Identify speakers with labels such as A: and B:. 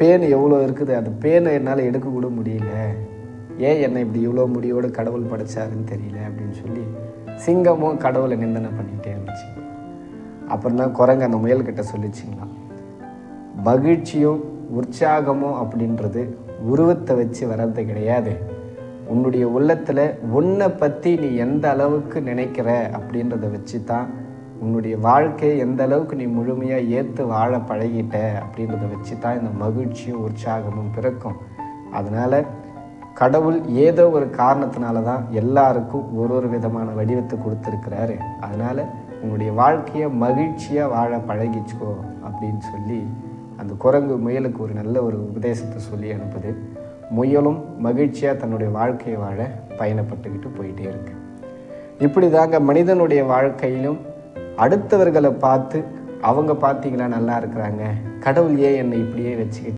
A: Pan எவ்வளோ இருக்குது? அந்த பேனை என்னால் எடுக்க கூட முடியல. ஏன் என்னை இப்படி இவ்வளோ முடியோடு கடவுள் படைச்சாருன்னு தெரியல அப்படின்னு சொல்லி சிங்கமும் கடவுளை நிந்தனை பண்ணிகிட்டே இருந்துச்சு. அப்புறம் தான் குரங்கு அந்த முயல்கிட்ட சொல்லிச்சிங்களாம். மகிழ்ச்சியும் உற்சாகமும் அப்படின்றது உருவத்தை வச்சு வர்றது கிடையாது. உன்னுடைய உள்ளத்தில் உன்னை பற்றி நீ எந்த அளவுக்கு நினைக்கிற அப்படின்றத வச்சு தான் உன்னுடைய வாழ்க்கையை எந்த அளவுக்கு நீ முழுமையாக ஏற்று வாழ பழகிட்ட அப்படின்றத வச்சு தான் இந்த மகிழ்ச்சியும் உற்சாகமும் பிறக்கும். அதனால் கடவுள் ஏதோ ஒரு காரணத்தினால தான் எல்லாருக்கும் ஒரு ஒரு விதமான வடிவத்தை கொடுத்துருக்கிறாரு. அதனால் உன்னுடைய வாழ்க்கையை மகிழ்ச்சியாக வாழ பழகிச்சுக்கோ அப்படின்னு சொல்லி அந்த குரங்கு முயலுக்கு ஒரு நல்ல ஒரு உபதேசத்தை சொல்லி அனுப்புது. முயலும் மகிழ்ச்சியாக தன்னுடைய வாழ்க்கையை வாழ பயணப்பட்டுக்கிட்டு போயிட்டே இருக்கு. இப்படி தாங்க மனிதனுடைய வாழ்க்கையிலும் அடுத்தவர்களை பார்த்து அவங்க பார்த்தீங்களா நல்லா இருக்கிறாங்க. கடவுள் ஏன் என்னை இப்படியே வச்சுக்கிட்டு